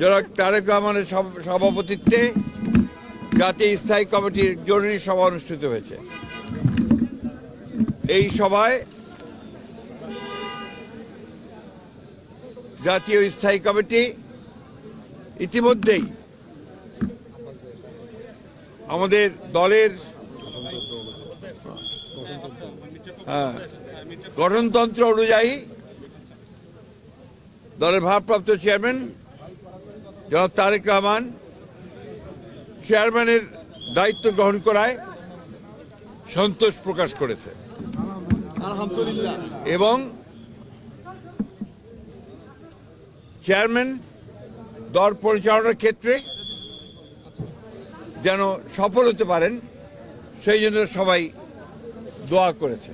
জনাব তারেক রহমানের সভাপতিত্বে জাতীয় স্থায়ী কমিটির জরুরি সভা অনুষ্ঠিত হয়েছে। এই সভায় জাতীয় স্থায়ী কমিটি ইতিমধ্যেই আমাদের দলের হ্যাঁ, গঠনতন্ত্র অনুযায়ী দলের ভারপ্রাপ্ত চেয়ারম্যান জনাব তারেক রহমান চেয়ারম্যানের দায়িত্ব গ্রহণ করায় সন্তোষ প্রকাশ করেছে। আলহামদুলিল্লাহ। এবং চেয়ারম্যান দল পরিচালনার ক্ষেত্রে যেন সফল হতে পারেন সেই জন্য সবাই দোয়া করেছে।